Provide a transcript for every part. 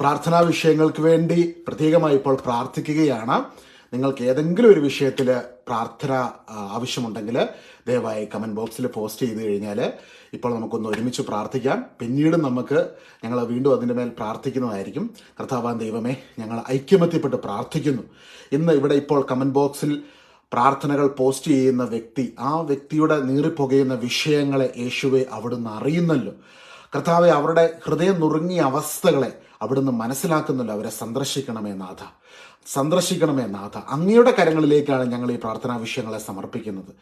പ്രാർത്ഥനാ വിഷയങ്ങൾക്ക് വേണ്ടി പ്രത്യേകമായി ഇപ്പോൾ പ്രാർത്ഥിക്കുകയാണ്. നിങ്ങൾക്ക് ഏതെങ്കിലും ഒരു വിഷയത്തിൽ പ്രാർത്ഥന ആവശ്യമുണ്ടെങ്കിൽ ദയവായി കമന്റ് ബോക്സിൽ പോസ്റ്റ് ചെയ്ത് കഴിഞ്ഞാൽ ഇപ്പോൾ നമുക്കൊന്ന് ഒരുമിച്ച് പ്രാർത്ഥിക്കാം. പിന്നീട് നമുക്ക് ഞങ്ങൾ വീണ്ടും അതിന്റെ മേൽ പ്രാർത്ഥിക്കുന്നതായിരിക്കും. കർത്താവാൻ ദൈവമേ ഞങ്ങൾ ഐക്യമത്യപ്പെട്ട് പ്രാർത്ഥിക്കുന്നു. ഇന്ന് ഇവിടെ ഇപ്പോൾ കമന്റ് ബോക്സിൽ പ്രാർത്ഥനകൾ പോസ്റ്റ് ചെയ്യുന്ന വ്യക്തി ആ വ്യക്തിയുടെ നീറിപ്പുകയുന്ന വിഷയങ്ങളെ യേശുവെ അവിടുന്ന് അറിയുന്നല്ലോ. കർത്താവെ അവരുടെ ഹൃദയം നുറുങ്ങിയ അവസ്ഥകളെ അവിടുന്ന് മനസ്സിലാക്കുന്നുണ്ട് അവരെ സന്ദർശിക്കണമേ നാഥ. സന്ദർശിക്കണമേ നാഥ. അങ്ങയുടെ കരങ്ങളിലേക്കാണ് ഞങ്ങൾ ഈ പ്രാർത്ഥനാ വിഷയങ്ങളെ സമർപ്പിക്കുന്നത്.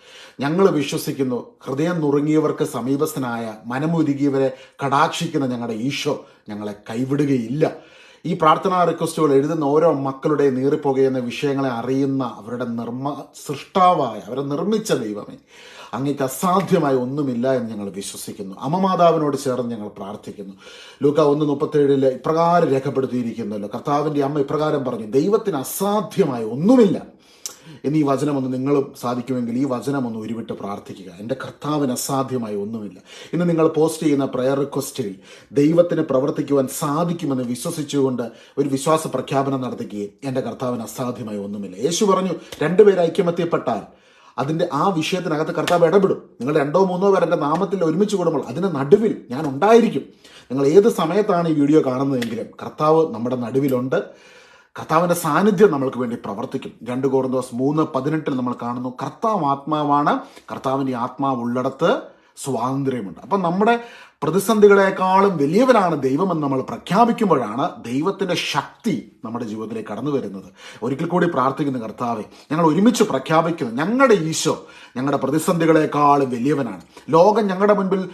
ഞങ്ങൾ വിശ്വസിക്കുന്നു ഹൃദയം നുറുങ്ങിയവർക്ക് സമീപസ്ഥനായ മനമുരുകിയവരെ കടാക്ഷിക്കുന്ന ഞങ്ങളുടെ ഈശോ ഞങ്ങളെ കൈവിടുകയില്ല. ഈ പ്രാർത്ഥനാ റിക്വസ്റ്റുകൾ എഴുതുന്ന ഓരോ മക്കളുടെ നീറിപ്പോകുന്ന വിഷയങ്ങളെ അറിയുന്ന അവരുടെ നിർമ്മ സൃഷ്ടാവായ അവരെ നിർമ്മിച്ച ദൈവമേ. അങ്ങേക്ക് അസാധ്യമായ ഒന്നുമില്ല എന്ന് ഞങ്ങൾ വിശ്വസിക്കുന്നു. അമ്മമാതാവിനോട് ചേർന്ന് ഞങ്ങൾ പ്രാർത്ഥിക്കുന്നു. ലൂക്ക ഒന്ന് മുപ്പത്തേഴിൽ ഇപ്രകാരം രേഖപ്പെടുത്തിയിരിക്കുന്നല്ലോ. കർത്താവിന്റെ അമ്മ ഇപ്രകാരം പറഞ്ഞു ദൈവത്തിന് അസാധ്യമായ ഒന്നുമില്ല. എന്ന് ഈ വചനം ഒന്ന് നിങ്ങളും സാധിക്കുമെങ്കിൽ ഈ വചനം ഒന്ന് ഉരുവിട്ട് പ്രാർത്ഥിക്കുക. എന്റെ കർത്താവിന് അസാധ്യമായി ഒന്നുമില്ല. ഇന്ന് നിങ്ങൾ പോസ്റ്റ് ചെയ്യുന്ന പ്രയർ റിക്വസ്റ്റിൽ ദൈവത്തിന് പ്രവർത്തിക്കുവാൻ സാധിക്കുമെന്ന് വിശ്വസിച്ചുകൊണ്ട് ഒരു വിശ്വാസ പ്രഖ്യാപനം നടത്തുകയും എന്റെ കർത്താവിന് അസാധ്യമായി ഒന്നുമില്ല. യേശു പറഞ്ഞു രണ്ടുപേർ ഐക്യമത്യപ്പെട്ടാൽ അതിന്റെ ആ വിഷയത്തിനകത്ത് കർത്താവ് ഇടപെടും. നിങ്ങൾ രണ്ടോ മൂന്നോ പേർ എന്റെ നാമത്തിൽ ഒരുമിച്ച് കൂടുമ്പോൾ അതിന് നടുവിൽ ഞാൻ ഉണ്ടായിരിക്കും. നിങ്ങൾ ഏത് സമയത്താണ് ഈ വീഡിയോ കാണുന്നതെങ്കിലും കർത്താവ് നമ്മുടെ നടുവിലുണ്ട്. കർത്താവിന്റെ സാന്നിധ്യം നമ്മൾക്ക് വേണ്ടി പ്രവർത്തിക്കും. രണ്ട് കോറിന്തോസ് മൂന്ന് പതിനെട്ടിൽ നമ്മൾ കാണുന്നു കർത്താവ് ആത്മാവാണ്. കർത്താവിന്റെ ആത്മാവ് ഉള്ളിടത്ത് സ്വാതന്ത്ര്യമുണ്ട്. അപ്പം നമ്മുടെ പ്രതിസന്ധികളെക്കാളും വലിയവനാണ് ദൈവമെന്ന് നമ്മൾ പ്രഖ്യാപിക്കുമ്പോഴാണ് ദൈവത്തിന്റെ ശക്തി നമ്മുടെ ജീവിതത്തിലേക്ക് കടന്നു വരുന്നത്. ഒരിക്കൽ കൂടി പ്രാർത്ഥിക്കുന്ന കർത്താവെ ഞങ്ങൾ ഒരുമിച്ച് പ്രഖ്യാപിക്കുന്നു ഞങ്ങളുടെ ഈശോ ഞങ്ങളുടെ പ്രതിസന്ധികളെക്കാളും വലിയവനാണ്. ലോകം ഞങ്ങളുടെ മുൻപിൽ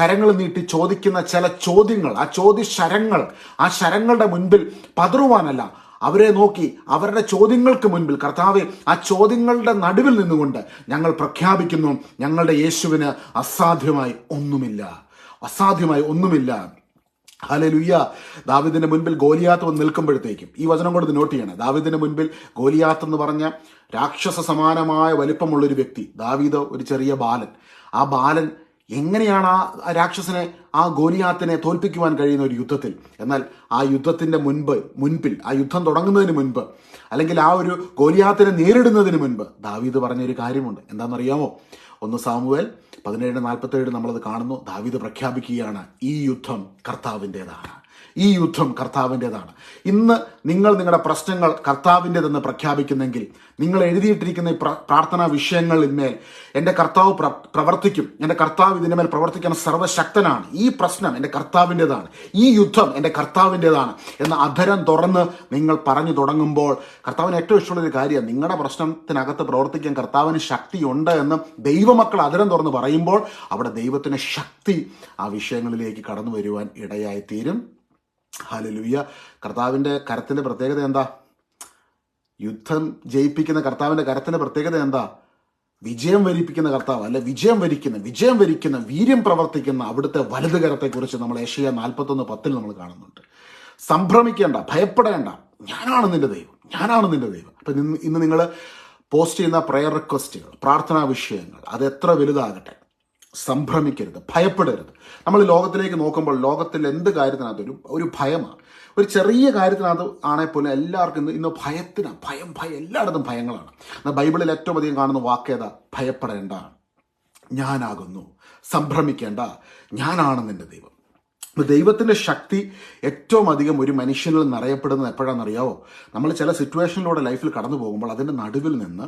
കരങ്ങൾ നീട്ടി ചോദിക്കുന്ന ചില ചോദ്യങ്ങൾ ആ ചോദ്യ ശരങ്ങൾ ആ ശരങ്ങളുടെ മുൻപിൽ പതറുവാനല്ല അവരെ നോക്കി അവരുടെ ചോദ്യങ്ങൾക്ക് മുൻപിൽ കർത്താവ് ആ ചോദ്യങ്ങളുടെ നടുവിൽ നിന്നുകൊണ്ട് ഞങ്ങൾ പ്രഖ്യാപിക്കുന്നു ഞങ്ങളുടെ യേശുവിന് അസാധ്യമായി ഒന്നുമില്ല. അസാധ്യമായി ഒന്നുമില്ല. ഹലലുയ്യ ദാവിദിന്റെ മുൻപിൽ ഗോലിയാത്ത് വന്ന് നിൽക്കുമ്പോഴത്തേക്കും ഈ വചനം കൊണ്ട് നോട്ട് ചെയ്യണം. ദാവിദിന്റെ മുൻപിൽ ഗോലിയാത്ത് എന്ന് പറഞ്ഞ രാക്ഷസ സമാനമായ വലിപ്പമുള്ള ഒരു വ്യക്തി ദാവീദ് ഒരു ചെറിയ ബാലൻ. ആ ബാലൻ എങ്ങനെയാണ് ആ രാക്ഷസനെ ആ ഗോലിയാത്തിനെ തോൽപ്പിക്കുവാൻ കഴിയുന്ന ഒരു യുദ്ധത്തിൽ? എന്നാൽ ആ യുദ്ധത്തിന്റെ മുൻപ് മുൻപിൽ ആ യുദ്ധം തുടങ്ങുന്നതിന് മുൻപ് അല്ലെങ്കിൽ ആ ഒരു ഗോലിയാത്തിനെ നേരിടുന്നതിന് മുൻപ് ദാവീദ് പറഞ്ഞൊരു കാര്യമുണ്ട്. എന്താണെന്നറിയാമോ? ഒന്ന് സാമുവേൽ പതിനേഴ് നാൽപ്പത്തേഴ് നമ്മളത് കാണുന്നു. ദാവീദ് പ്രഖ്യാപിക്കുകയാണ് ഈ യുദ്ധം കർത്താവിന്റെതാണ് ഈ യുദ്ധം കർത്താവിന്റെതാണ്. ഇന്ന് നിങ്ങൾ നിങ്ങളുടെ പ്രശ്നങ്ങൾ കർത്താവിന്റെതെന്ന് പ്രഖ്യാപിക്കുന്നെങ്കിൽ നിങ്ങൾ എഴുതിയിട്ടിരിക്കുന്ന ഈ പ്ര- പ്രാർത്ഥനാ വിഷയങ്ങളിന്മേൽ എന്റെ കർത്താവ് പ്രവർത്തിക്കും. എന്റെ കർത്താവ് ഇതിന്റെ മേൽ പ്രവർത്തിക്കാൻ സർവശക്തനാണ്. ഈ പ്രശ്നം എന്റെ കർത്താവിന്റെതാണ്. ഈ യുദ്ധം എന്റെ കർത്താവിന്റെതാണ് എന്ന അധരം തുറന്ന് നിങ്ങൾ പറഞ്ഞു തുടങ്ങുമ്പോൾ കർത്താവിന് ഏറ്റവും ഇഷ്ടമുള്ള ഒരു കാര്യം നിങ്ങളുടെ പ്രശ്നത്തിനകത്ത് പ്രവർത്തിക്കാൻ കർത്താവിന് ശക്തിയുണ്ട് എന്ന് ദൈവമക്കൾ അധരം തുറന്ന് പറയുമ്പോൾ അവിടെ ദൈവത്തിന്റെ ശക്തി ആ വിഷയങ്ങളിലേക്ക് കടന്നു വരുവാൻ ഇടയായി തീരും ഹലലുയ്യ കർത്താവിന്റെ കരത്തിന്റെ പ്രത്യേകത എന്താ? യുദ്ധം ജയിപ്പിക്കുന്ന കർത്താവിന്റെ കരത്തിന്റെ പ്രത്യേകത എന്താ? വിജയം വരിപ്പിക്കുന്ന കർത്താവ് അല്ലെ വിജയം വരിക്കുന്ന വിജയം വരിക്കുന്ന വീര്യം പ്രവർത്തിക്കുന്ന അവിടുത്തെ വലത് കരത്തെക്കുറിച്ച് നമ്മൾ ഏഷ്യ നാൽപ്പത്തൊന്ന് പത്തിൽ നമ്മൾ കാണുന്നുണ്ട്. സംഭ്രമിക്കേണ്ട ഭയപ്പെടേണ്ട. ഞാനാണ് നിന്റെ ദൈവം ഞാനാണ് നിന്റെ ദൈവം. അപ്പം ഇന്ന് നിങ്ങൾ പോസ്റ്റ് ചെയ്യുന്ന പ്രയർ റിക്വസ്റ്റുകൾ പ്രാർത്ഥനാ വിഷയങ്ങൾ അത് എത്ര വലുതാകട്ടെ. സംഭ്രമിക്കരുത് ഭയപ്പെടരുത്. നമ്മൾ ലോകത്തിലേക്ക് നോക്കുമ്പോൾ ലോകത്തിൽ എന്ത് കാര്യത്തിനകത്ത് ഒരു ഒരു ഭയമാണ്. ഒരു ചെറിയ കാര്യത്തിനകത്ത് ആണെങ്കിൽ പോലും എല്ലാവർക്കും ഇന്ന് ഇന്ന് ഭയത്തിനാണ് ഭയം ഭയം എല്ലായിടത്തും ഭയങ്ങളാണ്. എന്നാൽ ബൈബിളിൽ ഏറ്റവും അധികം കാണുന്ന വാക്കേതാ ഭയപ്പെടേണ്ട. ഞാനാകുന്നു. സംഭ്രമിക്കേണ്ട. ഞാനാണ് നിന്റെ ദൈവം. അപ്പോൾ ദൈവത്തിന്റെ ശക്തി ഏറ്റവും അധികം ഒരു മനുഷ്യനിൽ നിറയപ്പെടുന്നത് എപ്പോഴാണെന്നറിയാവോ? നമ്മൾ ചില സിറ്റുവേഷനിലൂടെ ലൈഫിൽ കടന്നു പോകുമ്പോൾ അതിന്റെ നടുവിൽ നിന്ന്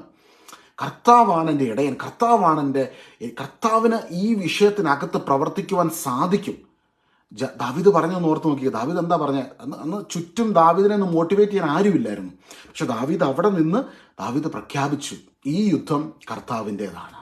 കർത്താവാണ് എന്റെ ഇടയൻ കർത്താവാണ് എന്റെ കർത്താവിന് ഈ വിഷയത്തിനകത്ത് പ്രവർത്തിക്കുവാൻ സാധിക്കും. ജ- പറഞ്ഞു പറഞ്ഞൊന്ന് ഓർത്ത് നോക്കിയത് ദാവിദ് എന്താ പറഞ്ഞത് അന്ന് അന്ന് ചുറ്റും ദാവിദിനെ ഒന്ന് മോട്ടിവേറ്റ് ചെയ്യാൻ ആരുമില്ലായിരുന്നു. പക്ഷെ ദാവിദ് അവിടെ നിന്ന് ദാവിദ് പ്രഖ്യാപിച്ചു ഈ യുദ്ധം കർത്താവിന്റെതാണ്.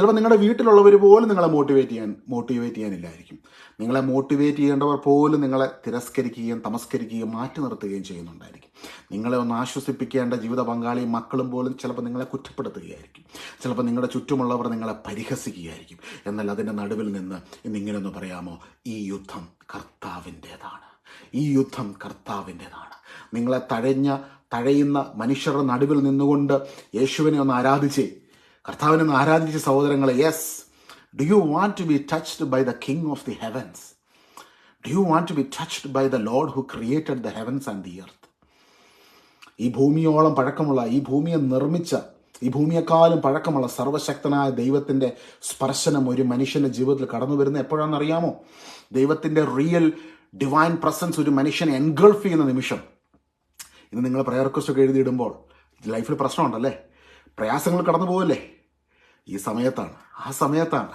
ചിലപ്പോൾ നിങ്ങളുടെ വീട്ടിലുള്ളവർ പോലും നിങ്ങളെ മോട്ടിവേറ്റ് ചെയ്യാൻ മോട്ടിവേറ്റ് ചെയ്യാനില്ലായിരിക്കും. നിങ്ങളെ മോട്ടിവേറ്റ് ചെയ്യേണ്ടവർ പോലും നിങ്ങളെ തിരസ്കരിക്കുകയും തമസ്കരിക്കുകയും മാറ്റി നിർത്തുകയും ചെയ്യുന്നുണ്ടായിരിക്കും. നിങ്ങളെ ഒന്ന് ആശ്വസിപ്പിക്കേണ്ട ജീവിത പങ്കാളിയും മക്കളും പോലും ചിലപ്പോൾ നിങ്ങളെ കുറ്റപ്പെടുത്തുകയായിരിക്കും. ചിലപ്പോൾ നിങ്ങളുടെ ചുറ്റുമുള്ളവർ നിങ്ങളെ പരിഹസിക്കുകയായിരിക്കും. എന്നാൽ അതിന്റെ നടുവിൽ നിന്ന് ഇന്നിങ്ങനെയൊന്ന് പറയാമോ? ഈ യുദ്ധം കർത്താവിന്റെതാണ് ഈ യുദ്ധം കർത്താവിന്റെതാണ് നിങ്ങളെ തഴഞ്ഞ തഴയുന്ന മനുഷ്യരുടെ നടുവിൽ നിന്നുകൊണ്ട് യേശുവിനെ ഒന്ന് ആരാധിച്ചേ? കർത്താവിനെ ആരാധിച്ച സഹോദരങ്ങളെ yes do you want to be touched by the king of the heavens do you want to be touched by the lord who created the heavens and the earth ഈ ഭൂമിയോളം പഴക്കമുള്ള ഈ ഭൂമിയെ നിർമ്മിച്ച ഈ ഭൂമിയെക്കാളും പഴക്കമുള്ള സർവശക്തനായ ദൈവത്തിന്റെ സ്പർശനം ഒരു മനുഷ്യന്റെ ജീവിതത്തിൽ കടന്നു വരുന്ന എപ്പോഴാണെന്ന് അറിയാമോ ദൈവത്തിന്റെ റിയൽ ഡിവൈൻ പ്രസൻസ് ഒരു മനുഷ്യനെ എൻഗൾഫ് ചെയ്യുന്ന നിമിഷം. ഇന്ന് നിങ്ങൾ പ്രയർ റിക്വസ്റ്റ് ഒക്കെ എഴുതിയിടുമ്പോൾ ലൈഫിൽ പ്രശ്നമുണ്ടല്ലേ? പ്രയാസങ്ങൾ കടന്നു പോവല്ലേ? ഈ സമയത്താണ് ആ സമയത്താണ്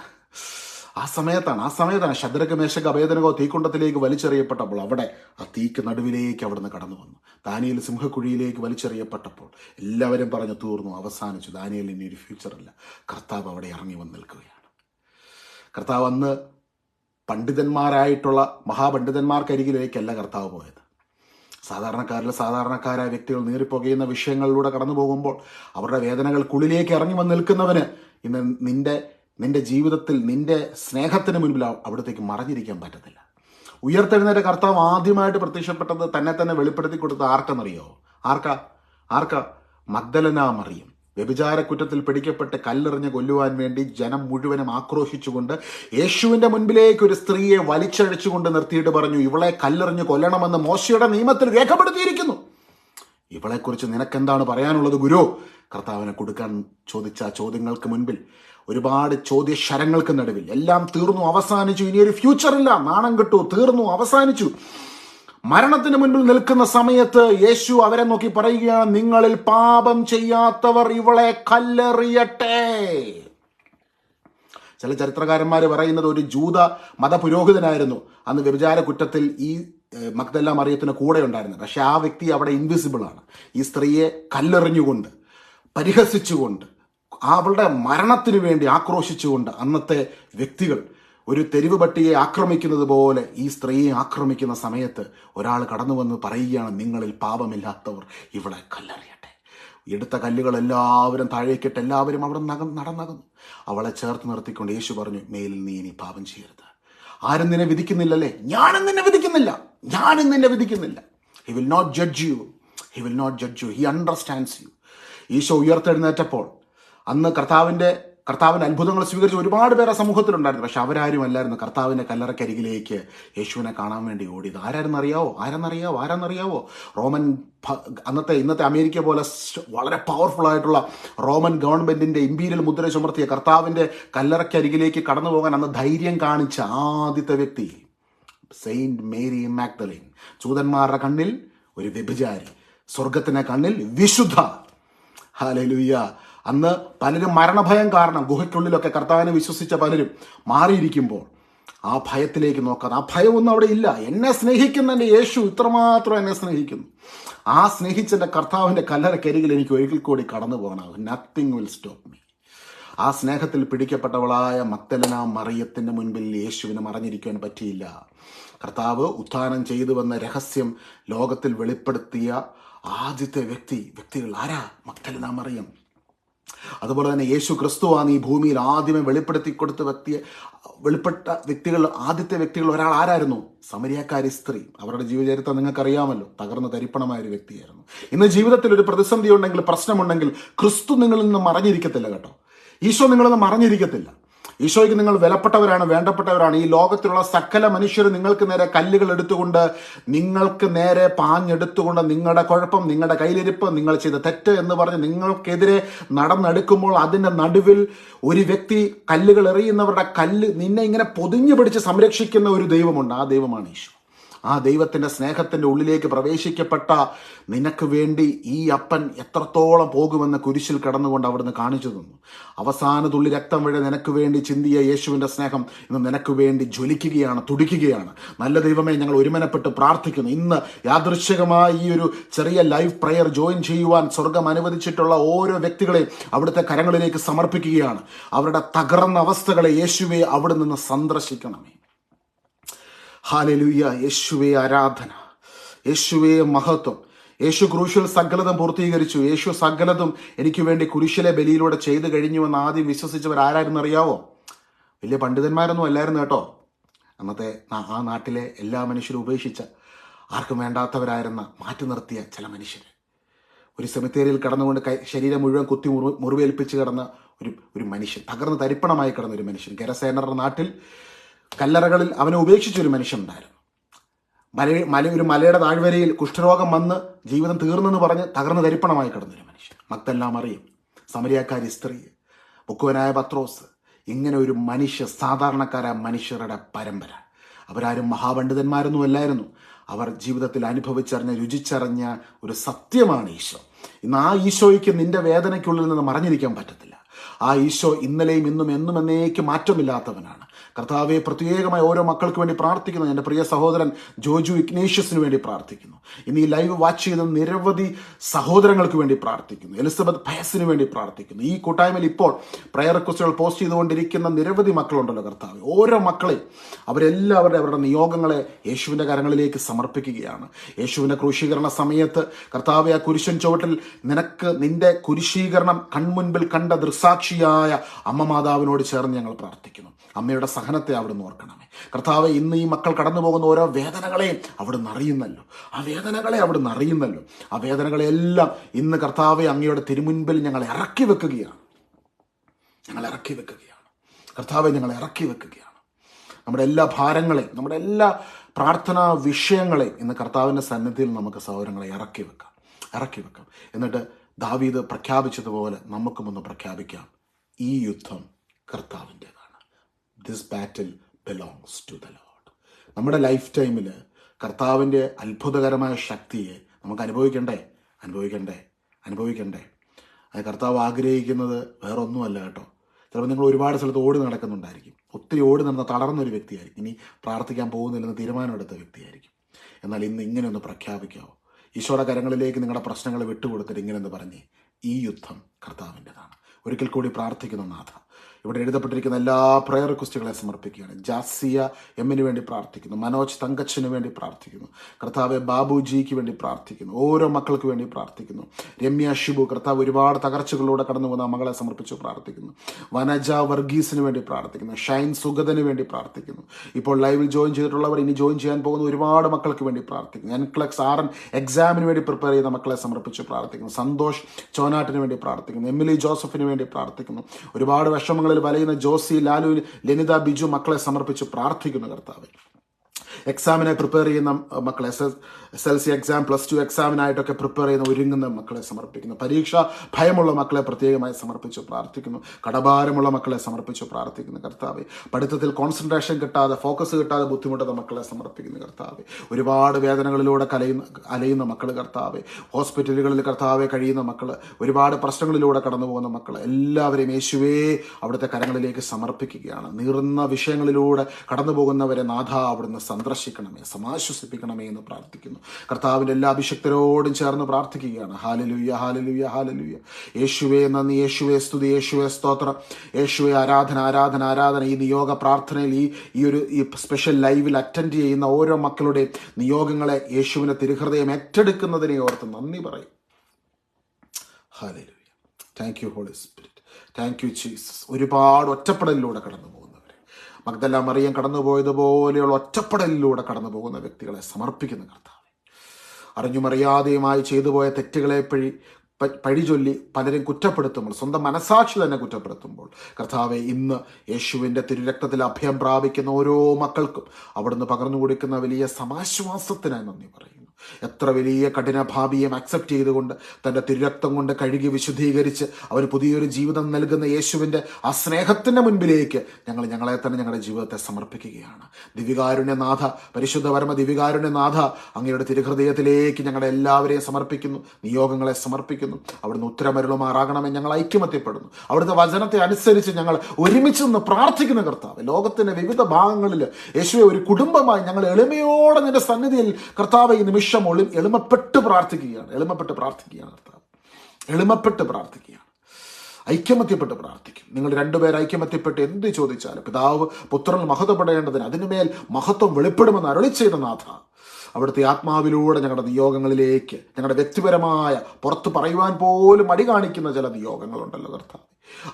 ആ സമയത്താണ് ആ സമയത്താണ് ശദ്രക മേശക അഭേദനകോ തീക്കുണ്ടത്തിലേക്ക് വലിച്ചെറിയപ്പെട്ടപ്പോൾ അവിടെ ആ തീക്ക് നടുവിലേക്ക് അവിടുന്ന് കടന്നു വന്നു. ദാനിയൽ സിംഹക്കുഴിയിലേക്ക് വലിച്ചെറിയപ്പെട്ടപ്പോൾ എല്ലാവരും പറഞ്ഞു തീർന്നു അവസാനിച്ചു. ദാനിയൽ ഇനി ഒരു ഫ്യൂച്ചറില്ല കർത്താവ് അവിടെ ഇറങ്ങി വന്ന് നിൽക്കുകയാണ്. കർത്താവ് അന്ന് പണ്ഡിതന്മാരായിട്ടുള്ള മഹാപണ്ഡിതന്മാർക്കരികിലേക്കല്ല കർത്താവ് പോയത്. സാധാരണക്കാരിൽ സാധാരണക്കാരായ വ്യക്തികൾ നീറിപ്പുകയുന്ന വിഷയങ്ങളിലൂടെ കടന്നു പോകുമ്പോൾ അവരുടെ വേദനകൾക്കുള്ളിലേക്ക് ഇറങ്ങി വന്ന് നിൽക്കുന്നവന് ഇന്ന് നിന്റെ നിന്റെ ജീവിതത്തിൽ നിന്റെ സ്നേഹത്തിന് മുൻപിൽ അവ- അവിടത്തേക്ക് മറഞ്ഞിരിക്കാൻ പറ്റത്തില്ല. ഉയർത്തെഴുന്നേറ്റ കർത്താവ് ആദ്യമായിട്ട് പ്രത്യക്ഷപ്പെട്ടത് തന്നെ തന്നെ വെളിപ്പെടുത്തി കൊടുത്ത ആർക്കെന്നറിയോ? ആർക്ക? ആർക്ക? മഗ്ദലന മറിയും വ്യഭിചാര കുറ്റത്തിൽ പിടിക്കപ്പെട്ട് കല്ലെറിഞ്ഞ് കൊല്ലുവാൻ വേണ്ടി ജനം മുഴുവനും ആക്രോശിച്ചുകൊണ്ട് യേശുവിന്റെ മുൻപിലേക്ക് ഒരു സ്ത്രീയെ വലിച്ചഴിച്ചുകൊണ്ട് നിർത്തിയിട്ട് പറഞ്ഞു ഇവളെ കല്ലെറിഞ്ഞ് കൊല്ലണമെന്ന് മോശയുടെ നിയമത്തിൽ രേഖപ്പെടുത്തിയിരിക്കുന്നു. ഇവളെക്കുറിച്ച് നിനക്കെന്താണ് പറയാനുള്ളത് ഗുരു? കർത്താവിനെ കൊടുക്കാൻ ചോദിച്ച ചോദ്യങ്ങൾക്ക് മുൻപിൽ ഒരുപാട് ചോദ്യശരങ്ങൾക്ക് നടുവിൽ. എല്ലാം തീർന്നു അവസാനിച്ചു. ഇനിയൊരു ഫ്യൂച്ചറില്ല നാണം കിട്ടു തീർന്നു അവസാനിച്ചു. മരണത്തിന് മുൻപിൽ നിൽക്കുന്ന സമയത്ത് യേശു അവരെ നോക്കി പറയുകയാണ് നിങ്ങളിൽ പാപം ചെയ്യാത്തവർ ഇവളെ കല്ലെറിയട്ടെ. ചില ചരിത്രകാരന്മാർ പറയുന്നത് ഒരു ജൂത മതപുരോഹിതനായിരുന്നു. അന്ന് വ്യഭിചാര കുറ്റത്തിൽ ഈ മക്തല്ല മറിയത്തിന് കൂടെ ഉണ്ടായിരുന്നു പക്ഷെ ആ വ്യക്തി അവിടെ ഇൻവിസിബിൾ ആണ്. ഈ സ്ത്രീയെ കല്ലെറിഞ്ഞുകൊണ്ട് പരിഹസിച്ചുകൊണ്ട് അവളുടെ മരണത്തിന് വേണ്ടി ആക്രോശിച്ചുകൊണ്ട് അന്നത്തെ വ്യക്തികൾ ഒരു തെരുവ് പട്ടിയെ ആക്രമിക്കുന്നത് പോലെ ഈ സ്ത്രീയെ ആക്രമിക്കുന്ന സമയത്ത് ഒരാൾ കടന്നു വന്ന് പറയുകയാണ് നിങ്ങളിൽ പാപമില്ലാത്തവർ ഇവളെ കല്ലെറിയട്ടെ. എടുത്ത കല്ലുകൾ എല്ലാവരും താഴേക്കിട്ട് എല്ലാവരും അവിടെ നകം നടന്നകുന്നു. അവളെ ചേർത്ത് നിർത്തിക്കൊണ്ട് യേശു പറഞ്ഞു മേലിൽ നീ ഇനി പാപം ചെയ്യരുത്. ആരും നിന്നെ വിധിക്കുന്നില്ലല്ലേ? ഞാനും നിന്നെ വിധിക്കുന്നില്ല. ഞാനും നിന്നെ വിധിക്കുന്നില്ല. He will not judge you he will not judge you he understands you Isho ഉയർത്തെഴുന്നേറ്റപ്പോൾ അന്ന് കർത്താവിന്റെ കർത്താവിന്റെ അത്ഭുതങ്ങൾ സ്വീകരിച്ച ഒരുപാട് പേരെ സമൂഹത്തിലുണ്ടായിരുന്നു. പക്ഷെ അവരാരും അല്ലായിരുന്നു. കർത്താവിന്റെ കല്ലറക്കരികിലേക്ക് യേശുവിനെ കാണാൻ വേണ്ടി ഓടിയത്. ആരാരെന്ന് അറിയാവോ? ആരെന്നറിയാവോ? ആരെന്നറിയാവോ? റോമൻ അന്നത്തെ ഇന്നത്തെ അമേരിക്ക പോലെ വളരെ പവർഫുൾ ആയിട്ടുള്ള റോമൻ ഗവൺമെന്റിന്റെ ഇമ്പീരിയൽ മുദ്ര ചുമർത്തിയ കർത്താവിന്റെ കല്ലറക്കരികിലേക്ക് കടന്നു പോകാൻ അന്ന് ധൈര്യം കാണിച്ച ആദ്യത്തെ വ്യക്തി സെയിന്റ് മേരി മാഗ്ദലിൻ. ചൂതന്മാരുടെ കണ്ണിൽ ഒരു വ്യഭിചാരി സ്വർഗത്തിന്റെ കണ്ണിൽ വിശുദ്ധ. ഹാലലുയ്യ അന്ന് പലരും മരണഭയം കാരണം ഗുഹയ്ക്കുള്ളിലൊക്കെ കർത്താവിനെ വിശ്വസിച്ച പലരും മാറിയിരിക്കുമ്പോൾ ആ ഭയത്തിലേക്ക് നോക്കാതെ ആ ഭയമൊന്നും അവിടെ ഇല്ല. എന്നെ സ്നേഹിക്കുന്ന എന്റെ യേശു ഇത്രമാത്രം എന്നെ സ്നേഹിക്കുന്നു. ആ സ്നേഹിച്ചെന്റെ കർത്താവിന്റെ കല്ലറക്കരികിൽ എനിക്ക് ഒരിക്കൽ കൂടി കടന്നു പോകണം നത്തിങ് വിൽ സ്റ്റോപ്പ് മീ ആ സ്നേഹത്തിൽ പിടിക്കപ്പെട്ടവളായ മത്തലന മറിയത്തിന്റെ മുൻപിൽ യേശുവിന് മറഞ്ഞിരിക്കാൻ പറ്റിയില്ല. കർത്താവ് ഉത്ഥാനം ചെയ്തു വന്ന രഹസ്യം ലോകത്തിൽ വെളിപ്പെടുത്തിയ ആദ്യത്തെ വ്യക്തി വ്യക്തികൾ ആരാ? മക്തലന മറിയം. അതുപോലെ തന്നെ യേശു ക്രിസ്തുവാണ് ഈ ഭൂമിയിൽ ആദ്യമേ വെളിപ്പെടുത്തി കൊടുത്ത വ്യക്തിയെ വെളിപ്പെട്ട വ്യക്തികൾ ആദ്യത്തെ വ്യക്തികൾ ഒരാൾ ആരായിരുന്നു? സമരിയാക്കാരി സ്ത്രീ. അവരുടെ ജീവചരിത്രം നിങ്ങൾക്കറിയാമല്ലോ. തകർന്ന തരിപ്പണമായ ഒരു വ്യക്തിയായിരുന്നു. ഇന്ന് ജീവിതത്തിൽ ഒരു പ്രതിസന്ധി ഉണ്ടെങ്കിൽ പ്രശ്നമുണ്ടെങ്കിൽ ക്രിസ്തു നിങ്ങളിൽ നിന്ന് മറഞ്ഞിരിക്കത്തില്ല കേട്ടോ. ഈശോ നിങ്ങളിൽ നിന്ന് മറഞ്ഞിരിക്കത്തില്ല. ഈശോയ്ക്ക് നിങ്ങൾ വിലപ്പെട്ടവരാണ് വേണ്ടപ്പെട്ടവരാണ്. ഈ ലോകത്തിലുള്ള സകല മനുഷ്യർ നിങ്ങൾക്ക് നേരെ കല്ലുകൾ എടുത്തുകൊണ്ട് നിങ്ങൾക്ക് നേരെ പാഞ്ഞെടുത്തുകൊണ്ട് നിങ്ങളുടെ കുഴപ്പം നിങ്ങളുടെ കയ്യിലിരിപ്പ് നിങ്ങൾ ചെയ്ത തെറ്റ് എന്ന് പറഞ്ഞ് നിങ്ങൾക്കെതിരെ നടന്നെടുക്കുമ്പോൾ അതിന്റെ നടുവിൽ ഒരു വ്യക്തി കല്ലുകൾ എറിയുന്നവരുടെ കല്ല് നിന്നെ ഇങ്ങനെ പൊതിഞ്ഞു പിടിച്ച് സംരക്ഷിക്കുന്ന ഒരു ദൈവമുണ്ട്. ആ ദൈവമാണ് ഈശോ. ആ ദൈവത്തിന്റെ സ്നേഹത്തിന്റെ ഉള്ളിലേക്ക് പ്രവേശിക്കപ്പെട്ട നിനക്ക് വേണ്ടി ഈ അപ്പൻ എത്രത്തോളം പോകുമെന്ന് കുരിശിൽ കടന്നുകൊണ്ട് അവിടുന്ന് കാണിച്ചു തന്നു. അവസാന തുള്ളി രക്തം വഴി നിനക്ക് വേണ്ടി ചിന്തിയ യേശുവിന്റെ സ്നേഹം ഇന്ന് നിനക്ക് വേണ്ടി ജ്വലിക്കുകയാണ് തുടിക്കുകയാണ്. നല്ല ദൈവമേ ഞങ്ങൾ ഒരുമനപ്പെട്ട് പ്രാർത്ഥിക്കുന്നു. ഇന്ന് യാദൃശ്ചികമായി ഈ ഒരു ചെറിയ ലൈവ് പ്രയർ ജോയിൻ ചെയ്യുവാൻ സ്വർഗം അനുവദിച്ചിട്ടുള്ള ഓരോ വ്യക്തികളെയും അവിടുത്തെ കരങ്ങളിലേക്ക് സമർപ്പിക്കുകയാണ്. അവരുടെ തകർന്ന അവസ്ഥകളെ യേശുവെ അവിടെ നിന്ന് സന്ദർശിക്കണമേ. ഹാലലുയ്യ യേശുവേ ആരാധന യേശുവേ മഹത്വം. യേശു ക്രൂശിൽ സകലതും പൂർത്തീകരിച്ചു. യേശു സകലതും എനിക്ക് വേണ്ടി കുരിശിലെ ബലിയിലൂടെ ചെയ്തു കഴിഞ്ഞുവെന്ന് ആദ്യം വിശ്വസിച്ചവർ ആരായിരുന്നു അറിയാവോ വലിയ പണ്ഡിതന്മാരൊന്നും അല്ലായിരുന്നു കേട്ടോ. അന്നത്തെ ആ നാട്ടിലെ എല്ലാ മനുഷ്യരും ഉപേക്ഷിച്ച ആർക്കും വേണ്ടാത്തവരായിരുന്ന മാറ്റി നിർത്തിയ ചില മനുഷ്യർ ഒരു സെമിത്തേരിയിൽ കടന്നുകൊണ്ട് കൈ ശരീരം മുഴുവൻ കുത്തി മുറി മുറിവേൽപ്പിച്ച് കിടന്ന ഒരു ഒരു മനുഷ്യൻ തകർന്ന് തരിപ്പണമായി കിടന്ന ഒരു മനുഷ്യൻ. ഗരസേനറുടെ നാട്ടിൽ കല്ലറകളിൽ അവനെ ഉപേക്ഷിച്ചൊരു മനുഷ്യനുണ്ടായിരുന്നു. മല മല ഒരു മലയുടെ താഴ്വരയിൽ കുഷ്ഠരോഗം വന്ന് ജീവിതം തീർന്നെന്ന് പറഞ്ഞ് തകർന്ന് തരിപ്പണമായി കിടന്നൊരു മനുഷ്യൻ. മക്തെല്ലാം അറിയും. സമരിയാക്കാരി സ്ത്രീ ബുക്കുവനായ പത്രോസ് ഇങ്ങനെ ഒരു മനുഷ്യ സാധാരണക്കാരായ മനുഷ്യരുടെ പരമ്പര. അവരാരും മഹാപണ്ഡിതന്മാരൊന്നും അല്ലായിരുന്നു. അവർ ജീവിതത്തിൽ അനുഭവിച്ചറിഞ്ഞ രുചിച്ചറിഞ്ഞ ഒരു സത്യമാണ് ഈശോ. ഇന്ന് ആ ഈശോയ്ക്ക് നിന്റെ വേദനയ്ക്കുള്ളിൽ നിന്ന് മറഞ്ഞിരിക്കാൻ പറ്റത്തില്ല. ആ ഈശോ ഇന്നലെയും ഇന്നും എന്നും എന്നേക്ക് മാറ്റമില്ലാത്തവനാണ്. കർത്താവെ പ്രത്യേകമായി ഓരോ മക്കൾക്ക് വേണ്ടി പ്രാർത്ഥിക്കുന്നു. എന്റെ പ്രിയ സഹോദരൻ ജോജു ഇഗ്നേഷ്യസിന് വേണ്ടി പ്രാർത്ഥിക്കുന്നു. ഇന്ന് ഈ ലൈവ് വാച്ച് ചെയ്ത നിരവധി സഹോദരങ്ങൾക്ക് വേണ്ടി പ്രാർത്ഥിക്കുന്നു. എലിസബത്ത് ഭയസിന് വേണ്ടി പ്രാർത്ഥിക്കുന്നു. ഈ കൂട്ടായ്മയിൽ ഇപ്പോൾ പ്രയർ റിക്വസ്റ്റുകൾ പോസ്റ്റ് ചെയ്തുകൊണ്ടിരിക്കുന്ന നിരവധി മക്കളുണ്ടല്ലോ കർത്താവ്. ഓരോ മക്കളെയും അവരെല്ലാവരുടെ അവരുടെ നിയോഗങ്ങളെ യേശുവിന്റെ കരങ്ങളിലേക്ക് സമർപ്പിക്കുകയാണ്. യേശുവിന്റെ ക്രൂശീകരണ സമയത്ത് കർത്താവെ ആ കുരിശൻ ചുവട്ടിൽ നിനക്ക് നിന്റെ കുരിശീകരണം കൺമുൻപിൽ കണ്ട ദൃസാക്ഷിയായ അമ്മ മാതാവിനോട് ചേർന്ന് ഞങ്ങൾ പ്രാർത്ഥിക്കുന്നു. അമ്മയുടെ സഹനത്തെ അവിടുന്ന് ഓർക്കണമേ. കർത്താവ് ഇന്ന് ഈ മക്കൾ കടന്നു പോകുന്ന ഓരോ വേദനകളെയും അവിടുന്ന് അറിയുന്നല്ലോ. ആ വേദനകളെ അവിടുന്ന് അറിയുന്നല്ലോ. ആ വേദനകളെല്ലാം ഇന്ന് കർത്താവെ അങ്ങയുടെ തിരുമുൻപിൽ ഞങ്ങൾ ഇറക്കി വെക്കുകയാണ്. ഞങ്ങൾ ഇറക്കി വെക്കുകയാണ്. കർത്താവെ ഞങ്ങൾ ഇറക്കി വെക്കുകയാണ്. നമ്മുടെ എല്ലാ ഭാരങ്ങളെയും നമ്മുടെ എല്ലാ പ്രാർത്ഥനാ വിഷയങ്ങളെയും ഇന്ന് കർത്താവിന്റെ സന്നിധിയിൽ നമുക്ക് സഹോദരങ്ങളെ ഇറക്കി വെക്കാം. ഇറക്കി വെക്കാം. എന്നിട്ട് ദാവീദ് പ്രഖ്യാപിച്ചതുപോലെ നമുക്കും ഒന്ന് പ്രഖ്യാപിക്കാം. ഈ യുദ്ധം കർത്താവിന്റെതാണ്. This battle belongs to the lord നമ്മുടെ ലൈഫ് ടൈമിൽ കർത്താവിന്റെ അത്ഭുതകരമായ ശക്തിയെ നമുക്ക് അനുഭവിക്കണ്ടേ? അനുഭവിക്കണ്ടേ? അനുഭവിക്കണ്ടേ? അത് കർത്താവ് ആഗ്രഹിക്കുന്നത് വേറെ ഒന്നുമല്ല കേട്ടോ. ചിലപ്പോൾ നിങ്ങൾ ഒരുപാട് സ്ഥലത്ത് ഓടി നടക്കുന്നുണ്ടായിരിക്കും. ഒത്തിരി ഓടി നടന്ന തളർന്നൊരു വ്യക്തിയായിരിക്കും. ഇനി പ്രാർത്ഥിക്കാൻ പോകുന്നില്ലെന്ന് തീരുമാനമെടുത്ത വ്യക്തിയായിരിക്കും. എന്നാൽ ഇന്ന് ഇങ്ങനെ ഒന്ന് പ്രഖ്യാപിക്കാവോ? ഈശോയുടെ കരങ്ങളിലേക്ക് നിങ്ങളുടെ പ്രശ്നങ്ങൾ വിട്ടുകൊടുത്തിട്ട് ഇങ്ങനെ എന്ന് പറഞ്ഞേ ഈ യുദ്ധം കർത്താവിന്റെതാണ്. ഒരിക്കൽ കൂടി പ്രാർത്ഥിക്കുന്ന നാഥ. ഇവിടെ എഴുതപ്പെട്ടിരിക്കുന്ന എല്ലാ പ്രയർ റിക്വസ്റ്റുകളെ സമർപ്പിക്കുകയാണ്. ജാസിയ എമ്മിന് വേണ്ടി പ്രാർത്ഥിക്കുന്നു. മനോജ് തങ്കച്ചിന് വേണ്ടി പ്രാർത്ഥിക്കുന്നു. കർത്താവ് ബാബുജിക്ക് വേണ്ടി പ്രാർത്ഥിക്കുന്നു. ഓരോ മക്കൾക്ക് വേണ്ടി പ്രാർത്ഥിക്കുന്നു. രമ്യ ഷിബു കർത്താവ് ഒരുപാട് തകർച്ചകളിലൂടെ കടന്നു പോകുന്ന മകളെ സമർപ്പിച്ച് പ്രാർത്ഥിക്കുന്നു. വനജ വർഗീസിന് വേണ്ടി പ്രാർത്ഥിക്കുന്നു. ഷൈൻ സുഗതന് വേണ്ടി പ്രാർത്ഥിക്കുന്നു. ഇപ്പോൾ ലൈവിൽ ജോയിൻ ചെയ്തിട്ടുള്ളവർ ഇനി ജോയിൻ ചെയ്യാൻ പോകുന്ന ഒരുപാട് മക്കൾക്ക് വേണ്ടി പ്രാർത്ഥിക്കുന്നു. എൻക്ലക്സ് ആർ എൻ എക്സാമിന് വേണ്ടി പ്രിപ്പയർ ചെയ്യുന്ന മക്കളെ സമർപ്പിച്ച് പ്രാർത്ഥിക്കുന്നു. സന്തോഷ് ചോനാട്ടിന് വേണ്ടി പ്രാർത്ഥിക്കുന്നു. എമിലി ജോസഫിന് വേണ്ടി പ്രാർത്ഥിക്കുന്നു. ഒരുപാട് വിഷമങ്ങളിൽ വലയുന്ന ജോസി ലാലു ലനിത ബിജു മക്കളെ സമർപ്പിച്ച് പ്രാർത്ഥിക്കുന്നു കർത്താവ്. എക്സാമിനെ പ്രിപ്പയർ ചെയ്യുന്ന മക്കളെ S L C exam plus two എക്സാമിനായിട്ടൊക്കെ prepare ചെയ്യുന്ന ഒരുങ്ങുന്ന മക്കളെ സമർപ്പിക്കുന്നു. പരീക്ഷ ഭയമുള്ള മക്കളെ പ്രത്യേകമായി സമർപ്പിച്ച് പ്രാർത്ഥിക്കുന്നു. കടഭാരമുള്ള മക്കളെ സമർപ്പിച്ച് പ്രാർത്ഥിക്കുന്നു കർത്താവ്. പഠിത്തത്തിൽ കോൺസെൻട്രേഷൻ കിട്ടാതെ ഫോക്കസ് കിട്ടാതെ ബുദ്ധിമുട്ടുന്ന മക്കളെ സമർപ്പിക്കുന്നു കർത്താവ്. ഒരുപാട് വേദനകളിലൂടെ കലയുന്ന അലയുന്ന മക്കൾ കർത്താവ്. ഹോസ്പിറ്റലുകളിൽ കർത്താവെ കഴിയുന്ന മക്കൾ ഒരുപാട് പ്രശ്നങ്ങളിലൂടെ കടന്നു പോകുന്ന മക്കൾ എല്ലാവരെയും യേശുവേ അവിടുത്തെ കരങ്ങളിലേക്ക് സമർപ്പിക്കുകയാണ്. നീറുന്ന വിഷയങ്ങളിലൂടെ കടന്നു പോകുന്നവരെ നാഥ അവിടുന്ന് സന്ദർശിക്കണമേ സമാശ്വസിപ്പിക്കണമേ എന്ന് പ്രാർത്ഥിക്കുന്നു. കർത്താവിന്റെ എല്ലാ അഭിഷക്തരോടും ചേർന്ന് പ്രാർത്ഥിക്കുകയാണ്. ഹാലലുയ്യ ഹാലലുയ്യ ഹാലലുയ്യ യേശുവേ നന്ദി. യേശുവേ സ്തുതി. യേശുവേ സ്തോത്രം. യേശുവേ ആരാധന ആരാധന ആരാധന. ഈ നിയോഗ പ്രാർത്ഥനയിൽ ഈ ഈ ഒരു ഈ സ്പെഷ്യൽ ലൈവിൽ അറ്റൻഡ് ചെയ്യുന്ന ഓരോ മക്കളുടെയും നിയോഗങ്ങളെ യേശുവിന്റെ തിരുഹൃദയം ഏറ്റെടുക്കുന്നതിനെ ഓർത്ത് നന്ദി പറയും. Hallelujah thank you Holy Spirit thank you Jesus ഒരുപാട് ഒറ്റപ്പെടലിലൂടെ കടന്നു മഗ്ദല മറിയം കടന്നുപോയതുപോലെയുള്ള ഒറ്റപ്പെടലിലൂടെ കടന്നു പോകുന്ന വ്യക്തികളെ സമർപ്പിക്കുന്ന കർത്താവ്. അറിഞ്ഞുമറിയാതെയുമായി ചെയ്തു പോയ പ- പഴി ചൊല്ലി പലരും കുറ്റപ്പെടുത്തുമ്പോൾ സ്വന്തം മനസാക്ഷി തന്നെ കുറ്റപ്പെടുത്തുമ്പോൾ കർത്താവെ ഇന്ന് യേശുവിന്റെ തിരുരക്തത്തിൽ അഭയം പ്രാപിക്കുന്ന ഓരോ മക്കൾക്കും അവിടുന്ന് പകർന്നു കൊടുക്കുന്ന വലിയ സമാശ്വാസത്തിനായി നന്ദി പറയുന്നു. എത്ര വലിയ കഠിനഭാവിയും അക്സെപ്റ്റ് ചെയ്തുകൊണ്ട് തന്റെ തിരുരക്തം കൊണ്ട് കഴുകി വിശുദ്ധീകരിച്ച് അവർ പുതിയൊരു ജീവിതം നൽകുന്ന യേശുവിന്റെ ആ സ്നേഹത്തിന്റെ മുൻപിലേക്ക് ഞങ്ങൾ ഞങ്ങളെ തന്നെ ഞങ്ങളുടെ ജീവിതത്തെ സമർപ്പിക്കുകയാണ്. ദിവികാരുണ്യനാഥ പരിശുദ്ധ പരമ ദിവികാരുണ്യനാഥ അങ്ങയുടെ തിരുഹൃദയത്തിലേക്ക് ഞങ്ങളെ എല്ലാവരെയും സമർപ്പിക്കുന്നു. നിയോഗങ്ങളെ സമർപ്പിക്കുന്നു. അവിടുന്ന് ഉത്തരമരുളുമാറാകണമെന്ന് ഞങ്ങൾ ഐക്യമത്യപ്പെടുന്നു. അവിടുത്തെ വചനത്തെ അനുസരിച്ച് ഞങ്ങൾ ഒരുമിച്ച് നിന്ന് പ്രാർത്ഥിക്കുന്ന കർത്താവ്. ലോകത്തിന്റെ വിവിധ ഭാഗങ്ങളിൽ യേശുവെ ഒരു കുടുംബമായി ഞങ്ങൾ എളിമയോടെ നിന്റെ സന്നിധിയിൽ കർത്താവ് ഈ നിമിഷം ഒളി എളിമപ്പെട്ട് പ്രാർത്ഥിക്കുകയാണ്. എളിമപ്പെട്ട് പ്രാർത്ഥിക്കുകയാണ് കർത്താവ്. എളിമപ്പെട്ട് പ്രാർത്ഥിക്കുകയാണ്. ഐക്യമത്യപ്പെട്ട് പ്രാർത്ഥിക്കും. നിങ്ങൾ രണ്ടുപേർ ഐക്യമത്യപ്പെട്ട് എന്ത് ചോദിച്ചാലും പിതാവ് പുത്രൻ മഹത്വപ്പെടേണ്ടതിന് അതിനുമേൽ മഹത്വം വെളിപ്പെടുമെന്ന് അരളി നാഥ അവിടുത്തെ ആത്മാവിലൂടെ ഞങ്ങളുടെ നിയോഗങ്ങളിലേക്ക് ഞങ്ങളുടെ വ്യക്തിപരമായ പുറത്ത് പറയുവാൻ പോലും മടി കാണിക്കുന്ന ചില നിയോഗങ്ങളുണ്ടല്ലോ കർത്താവ്.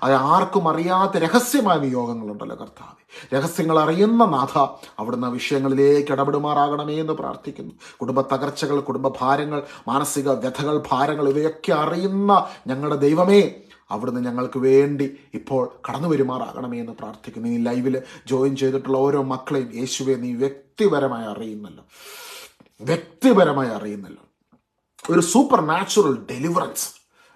അത് ആർക്കും അറിയാത്ത രഹസ്യമായ നിയോഗങ്ങളുണ്ടല്ലോ കർത്താവ്. രഹസ്യങ്ങൾ അറിയുന്ന നാഥ അവിടുന്ന് വിഷയങ്ങളിലേക്ക് ഇടപെടുമാറാകണമേ എന്ന് പ്രാർത്ഥിക്കുന്നു. കുടുംബ തകർച്ചകൾ കുടുംബ ഭാരങ്ങൾ മാനസിക വ്യഥകൾ ഭാരങ്ങൾ ഇവയൊക്കെ അറിയുന്ന ഞങ്ങളുടെ ദൈവമേ അവിടുന്ന് ഞങ്ങൾക്ക് വേണ്ടി ഇപ്പോൾ കടന്നു വരുമാറാകണമേ എന്ന് പ്രാർത്ഥിക്കുന്നു. ഈ ലൈവിൽ ജോയിൻ ചെയ്തിട്ടുള്ള ഓരോ മക്കളെയും യേശുവെ നീ വ്യക്തിപരമായി അറിയുന്നല്ലോ. വ്യക്തിപരമായി അറിയുന്നല്ലോ. ഒരു supernatural deliverance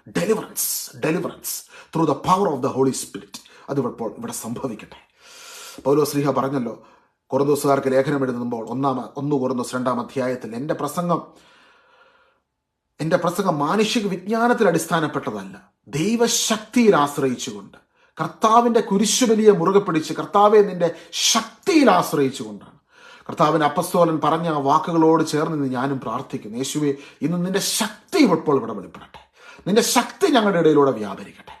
deliverance deliverance through the power of the Holy Spirit അത് ഇപ്പോൾ ഇവിടെ സംഭവിക്കട്ടെ. പൗലോ ശ്രീഹ പറഞ്ഞല്ലോ കുറദോസുകാർക്ക് ലേഖനം എഴുതുമ്പോൾ ഒന്നാം ഒന്ന് കുറദോസ് രണ്ടാം അധ്യായത്തിൽ എന്റെ പ്രസംഗം എന്റെ പ്രസംഗം മാനുഷിക വിജ്ഞാനത്തിൽ അടിസ്ഥാനപ്പെട്ടതല്ല. ദൈവശക്തിയിൽ ആശ്രയിച്ചുകൊണ്ട് കർത്താവിന്റെ കുരിശുബലിയെ മുറുകെ പിടിച്ച് കർത്താവെ നിന്റെ ശക്തിയിൽ ആശ്രയിച്ചുകൊണ്ടാണ്. കർത്താവിന് അപ്പസ്തോലൻ പറഞ്ഞ ആ വാക്കുകളോട് ചേർന്ന് ഞാനും പ്രാർത്ഥിക്കുന്നു. യേശുവെ ഇന്ന് നിന്റെ ശക്തി ഇപ്പോൾ ഇവിടെ വെളിപ്പെടട്ടെ. നിന്റെ ശക്തി ഞങ്ങളുടെ ഇടയിലൂടെ വ്യാപരിക്കട്ടെ.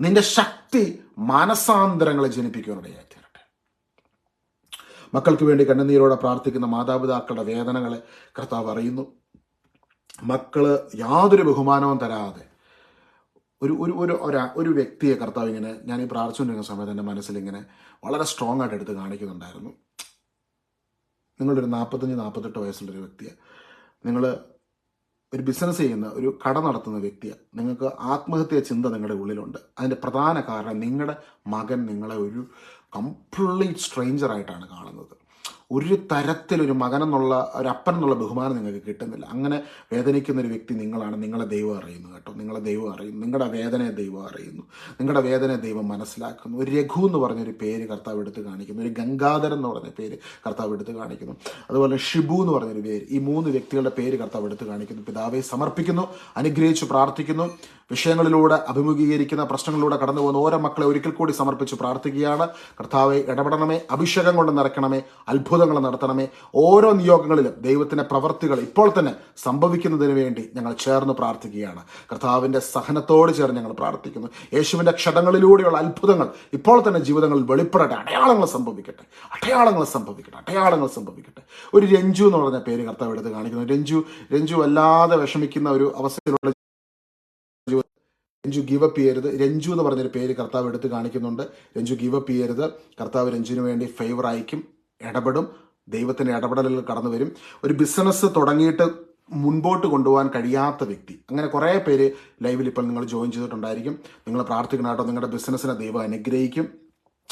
നിന്റെ ശക്തി മാനസാന്തരങ്ങളെ ജനിപ്പിക്കുവാനിടയായി തീരട്ടെ. മക്കൾക്ക് വേണ്ടി കണ്ണുനീരോടെ പ്രാർത്ഥിക്കുന്ന മാതാപിതാക്കളുടെ വേദനകളെ കർത്താവ് അറിയുന്നു. മക്കൾ യാതൊരു ബഹുമാനവും തരാതെ ഒരു ഒരു ഒരു ഒരു വ്യക്തിയെ കർത്താവ് ഇങ്ങനെ ഞാൻ ഈ പ്രാർത്ഥിച്ചുകൊണ്ടിരുന്ന സമയത്ത് എന്റെ മനസ്സിൽ ഇങ്ങനെ വളരെ സ്ട്രോങ് ആയിട്ട് എടുത്ത് കാണിക്കുന്നുണ്ടായിരുന്നു. നിങ്ങളൊരു നാൽപ്പത്തഞ്ച് നാൽപ്പത്തെട്ട് വയസ്സുള്ളൊരു വ്യക്തിയാണ് നിങ്ങൾ ഒരു ബിസിനസ് ചെയ്യുന്ന ഒരു കട നടത്തുന്ന വ്യക്തിയാണ് നിങ്ങൾക്ക് ആത്മഹത്യ ചിന്ത നിങ്ങളുടെ ഉള്ളിലുണ്ട്. അതിന്റെ പ്രധാന കാരണം നിങ്ങളുടെ മകൻ നിങ്ങളെ ഒരു കംപ്ലീറ്റ് സ്ട്രേഞ്ചർ ആയിട്ടാണ് കാണുന്നത്. ഒരു തരത്തിലൊരു മകനെന്നുള്ള ഒരു അപ്പൻ എന്നുള്ള ബഹുമാനം നിങ്ങൾക്ക് കിട്ടുന്നില്ല. അങ്ങനെ വേദനിക്കുന്ന ഒരു വ്യക്തി നിങ്ങളാണ്. നിങ്ങളെ ദൈവം അറിയുന്നു കേട്ടോ. നിങ്ങളെ ദൈവം അറിയുന്നു. നിങ്ങളുടെ വേദനയെ ദൈവം അറിയുന്നു. നിങ്ങളുടെ വേദനയെ ദൈവം മനസ്സിലാക്കുന്നു. ഒരു രഘു എന്ന് പറഞ്ഞൊരു പേര് കർത്താവ് എടുത്ത് കാണിക്കുന്നു. ഒരു ഗംഗാധരൻ എന്ന് പറഞ്ഞ പേര് കർത്താവ് എടുത്ത് കാണിക്കുന്നു. അതുപോലെ ഷിബു എന്ന് പറഞ്ഞൊരു പേര്. ഈ മൂന്ന് വ്യക്തികളുടെ പേര് കർത്താവ് എടുത്ത് കാണിക്കുന്നു. പിതാവെ സമർപ്പിക്കുന്നു അനുഗ്രഹിച്ച് പ്രാർത്ഥിക്കുന്നു. വിഷയങ്ങളിലൂടെ അഭിമുഖീകരിക്കുന്ന പ്രശ്നങ്ങളിലൂടെ കടന്നു പോകുന്ന ഓരോ മക്കളെ ഒരിക്കൽ കൂടി സമർപ്പിച്ച് പ്രാർത്ഥിക്കുകയാണ്. കർത്താവെ ഇടപെടണമേ. അഭിഷേകം കൊണ്ട് നിറയ്ക്കണമേ. അത്ഭുതങ്ങൾ നടത്തണമേ. ഓരോ നിയോഗങ്ങളിലും ദൈവത്തിന്റെ പ്രവർത്തികൾ ഇപ്പോൾ തന്നെ സംഭവിക്കുന്നതിന് വേണ്ടി ഞങ്ങൾ ചേർന്ന് പ്രാർത്ഥിക്കുകയാണ്. കർത്താവിന്റെ സഹനത്തോട് ചേർന്ന് ഞങ്ങൾ പ്രാർത്ഥിക്കുന്നു. യേശുവിന്റെ ക്ഷതങ്ങളിലൂടെയുള്ള അത്ഭുതങ്ങൾ ഇപ്പോൾ തന്നെ ജീവിതങ്ങളിൽ വെളിപ്പെടട്ടെ. അടയാളങ്ങൾ സംഭവിക്കട്ടെ. അടയാളങ്ങൾ സംഭവിക്കട്ടെ. അടയാളങ്ങൾ സംഭവിക്കട്ടെ. ഒരു രഞ്ജു എന്ന് പറഞ്ഞ പേര് കർത്താവ് എടുത്ത് കാണിക്കുന്നു. രഞ്ജു രഞ്ജു വല്ലാതെ വിഷമിക്കുന്ന ഒരു അവസ്ഥയിലുള്ള രഞ്ജു ഗിവ് അപ്പ് ചെയ്യരുത്. രഞ്ജു എന്ന് പറഞ്ഞൊരു പേര് കർത്താവ് എടുത്ത് കാണിക്കുന്നുണ്ട്. രഞ്ജു ഗിവ് അപ്പ് ചെയ്യരുത്. കർത്താവ് രഞ്ജുവിന് വേണ്ടി ഫേവർ അയക്കും ഇടപെടും. ദൈവത്തിന്റെ ഇടപെടലുകൾ കടന്നു വരും ഒരു ബിസിനസ് തുടങ്ങിയിട്ട് മുൻപോട്ട് കൊണ്ടുപോകാൻ കഴിയാത്ത വ്യക്തി. അങ്ങനെ കുറേ പേര് ലൈവിൽ ഇപ്പോൾ നിങ്ങൾ ജോയിൻ ചെയ്തിട്ടുണ്ടായിരിക്കും. നിങ്ങൾ പ്രാർത്ഥിക്കണം കേട്ടോ നിങ്ങളുടെ ബിസിനസ്സിനെ ദൈവം അനുഗ്രഹിക്കും.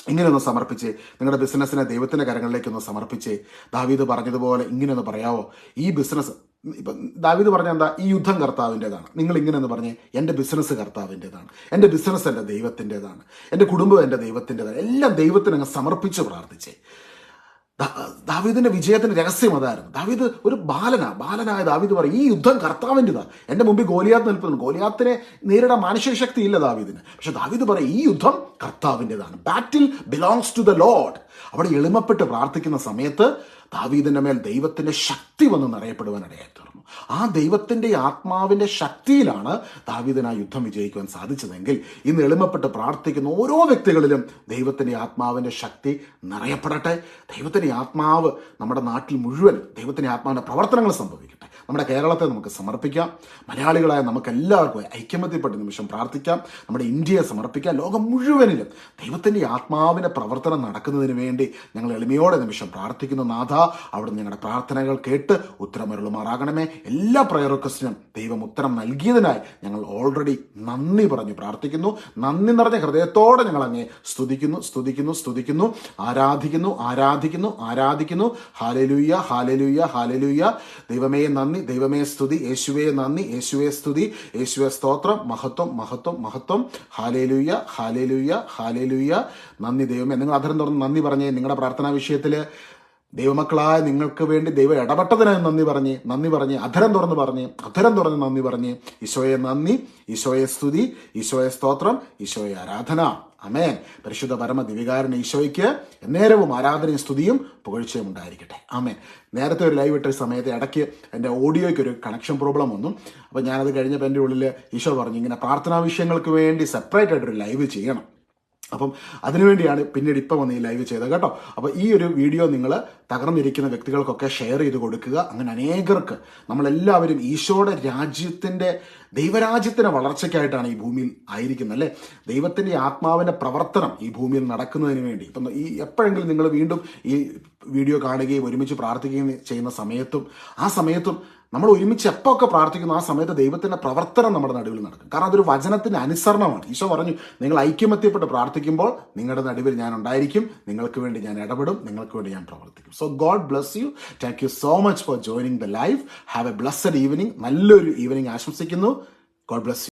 ഇങ്ങനെ സമർപ്പിച്ച്. നിങ്ങളുടെ ബിസിനസ്സിനെ ദൈവത്തിന്റെ കരങ്ങളിലേക്ക് ഒന്ന് സമർപ്പിച്ച്. ദാവീദ് പറഞ്ഞതുപോലെ ഇങ്ങനെയൊന്ന് പറയാവോ? ഈ ബിസിനസ് ഇപ്പം ദാവീദ് പറഞ്ഞ എന്താ? ഈ യുദ്ധം കർത്താവിന്റെതാണ് നിങ്ങൾ ഇങ്ങനെയെന്ന് പറഞ്ഞ്. എന്റെ ബിസിനസ് കർത്താവിന്റെതാണ് എന്റെ ബിസിനസ് എന്റെ ദൈവത്തിന്റെതാണ് എന്റെ കുടുംബം എന്റെ ദൈവത്തിന്റെതാണ് എല്ലാം ദൈവത്തിന് അങ്ങ് സമർപ്പിച്ച് പ്രാർത്ഥിച്ചേ. ദാവീദിന്റെ വിജയത്തിന്റെ രഹസ്യം അതായിരുന്നു. ദാവീദ് ഒരു ബാലനാ. ബാലനായ ദാവീദ് പറയും ഈ യുദ്ധം കർത്താവിന്റെതാ എന്റെ മുമ്പിൽ ഗോലിയാത്ത് നിൽപ്പുന്നു ഗോലിയാത്തിനെ നേരിടാൻ മാനുഷിക ശക്തി ഇല്ല ദാവീദിന്. പക്ഷെ ദാവീദ് പറയും ഈ യുദ്ധം കർത്താവിന്റെതാണ് battle belongs to the lord അവിടെ എളിമപ്പെട്ട് പ്രാർത്ഥിക്കുന്ന സമയത്ത് ദാവീദിന്റെ മേൽ ദൈവത്തിന്റെ ശക്തി വന്ന് നിറയപ്പെടുവാൻ ഇടയായി ആ ദൈവത്തിന്റെ ആത്മാവിന്റെ ശക്തിയിലാണ് ദാവീദിന് ആ യുദ്ധം വിജയിക്കുവാൻ സാധിച്ചതെങ്കിൽ ഇന്ന് എളിമപ്പെട്ട് പ്രാർത്ഥിക്കുന്ന ഓരോ വ്യക്തികളിലും ദൈവത്തിന്റെ ആത്മാവിന്റെ ശക്തി നിറയപ്പെടട്ടെ. ദൈവത്തിന്റെ ആത്മാവ് നമ്മുടെ നാട്ടിൽ മുഴുവൻ ദൈവത്തിന്റെ ആത്മാവിന്റെ പ്രവർത്തനങ്ങൾ സംഭവിക്കട്ടെ. നമ്മുടെ കേരളത്തെ നമുക്ക് സമർപ്പിക്കാം. മലയാളികളായ നമുക്ക് എല്ലാവർക്കും ഐക്യമത്യപ്പെട്ട നിമിഷം പ്രാർത്ഥിക്കാം. നമ്മുടെ ഇന്ത്യയെ സമർപ്പിക്കാം. ലോകം മുഴുവനിലും ദൈവത്തിന്റെ ആത്മാവിന്റെ പ്രവർത്തനം നടക്കുന്നതിന് വേണ്ടി ഞങ്ങൾ എളിമയോടെ നിമിഷം പ്രാർത്ഥിക്കുന്നു. നാഥ അവിടെ ഞങ്ങളുടെ പ്രാർത്ഥനകൾ കേട്ട് ഉത്തരമരുളുമാറാകണമേ. എല്ലാ പ്രയർ റിക്വസ്റ്റിനും ദൈവം ഉത്തരം നൽകിയതിനായി ഞങ്ങൾ ഓൾറെഡി നന്ദി പറഞ്ഞു പ്രാർത്ഥിക്കുന്നു. നന്ദി നിറഞ്ഞ ഹൃദയത്തോടെ ഞങ്ങൾ അങ്ങേ സ്തുതിക്കുന്നു സ്തുതിക്കുന്നു സ്തുതിക്കുന്നു. ആരാധിക്കുന്നു ആരാധിക്കുന്നു ആരാധിക്കുന്നു. ഹാലലൂയ ഹാലലൂയ ഹാലലൂയ ദൈവമേ നന്ദി ദൈവമേ സ്തുതി യേശുവേ നന്ദി യേശുവേ സ്തുതി യേശുവേ സ്തോത്രം മഹത്വം മഹത്വം മഹത്വം. ഹാലേലുയ്യ ഹാലേലുയ്യ ഹാലേലുയ്യ നന്ദി ദൈവമേ നിങ്ങൾ അധരം തുറന്ന് നന്ദി പറഞ്ഞേ. നിങ്ങളുടെ പ്രാർത്ഥനാ വിഷയത്തിൽ ദൈവമക്കളായ നിങ്ങൾക്ക് വേണ്ടി ദൈവം ഇടപെട്ടതിനായി നന്ദി പറഞ്ഞ് നന്ദി പറഞ്ഞ് അധരം തുറന്ന് പറഞ്ഞ് അധരം തുറന്ന് നന്ദി പറഞ്ഞ്. ഈശോയെ നന്ദി ഈശോയെ സ്തുതി ഈശോയെ സ്തോത്രം ഈശോയെ ആരാധന. അമേൻ പരിശുദ്ധ പരമ ദിവികാരൻ ഈശോയ്ക്ക് എന്നേരവും ആരാധനയും സ്തുതിയും പുകഴ്ചയും ഉണ്ടായിരിക്കട്ടെ. അമേൻ നേരത്തെ ഒരു ലൈവ് ഇട്ട സമയത്ത് ഇടയ്ക്ക് എന്റെ ഓഡിയോയ്ക്ക് ഒരു കണക്ഷൻ പ്രോബ്ലം വന്നു. അപ്പോൾ ഞാനത് കഴിഞ്ഞപ്പോൾ എന്റെ ഉള്ളിൽ ഈശോ പറഞ്ഞു ഇങ്ങനെ പ്രാർത്ഥനാ വിഷയങ്ങൾക്ക് വേണ്ടി സെപ്പറേറ്റ് ആയിട്ടൊരു ലൈവ് ചെയ്യണം. അപ്പം അതിനുവേണ്ടിയാണ് പിന്നീട് ഇപ്പം വന്ന് ഈ ലൈവ് ചെയ്തത് കേട്ടോ. അപ്പോൾ ഈ ഒരു വീഡിയോ നിങ്ങൾ തകർന്നിരിക്കുന്ന വ്യക്തികൾക്കൊക്കെ ഷെയർ ചെയ്ത് കൊടുക്കുക. അങ്ങനെ അനേകർക്ക് നമ്മളെല്ലാവരും ഈശോയുടെ രാജ്യത്തിന്റെ ദൈവരാജ്യത്തിന്റെ വളർച്ചയ്ക്കായിട്ടാണ് ഈ ഭൂമിയിൽ ആയിരിക്കുന്നത് അല്ലേ? ദൈവത്തിന്റെ ആത്മാവിന്റെ പ്രവർത്തനം ഈ ഭൂമിയിൽ നടക്കുന്നതിന് വേണ്ടി. ഇപ്പം ഈ എപ്പോഴെങ്കിലും നിങ്ങൾ വീണ്ടും ഈ വീഡിയോ കാണുകയും ഒരുമിച്ച് പ്രാർത്ഥിക്കുകയും ചെയ്യുന്ന സമയത്തും ആ സമയത്തും നമ്മൾ ഒരുമിച്ച് എപ്പോഴൊക്കെ പ്രാർത്ഥിക്കുന്നു ആ സമയത്ത് ദൈവത്തിന്റെ പ്രവർത്തനം നമ്മുടെ നടുവിൽ നടക്കും. കാരണം അതൊരു വചനത്തിന്റെ അനുസരണമാണ്. ഈശോ പറഞ്ഞു നിങ്ങൾ ഐക്യമത്യപ്പെട്ട് പ്രാർത്ഥിക്കുമ്പോൾ നിങ്ങളുടെ നടുവിൽ ഞാൻ ഉണ്ടായിരിക്കും. നിങ്ങൾക്ക് വേണ്ടി ഞാൻ ഇടപെടും. നിങ്ങൾക്ക് വേണ്ടി ഞാൻ പ്രവർത്തിക്കും. So God bless you thank you so much for joining the life have a blessed evening നല്ലൊരു ഈവനിങ് ആശംസിക്കുന്നു. God bless you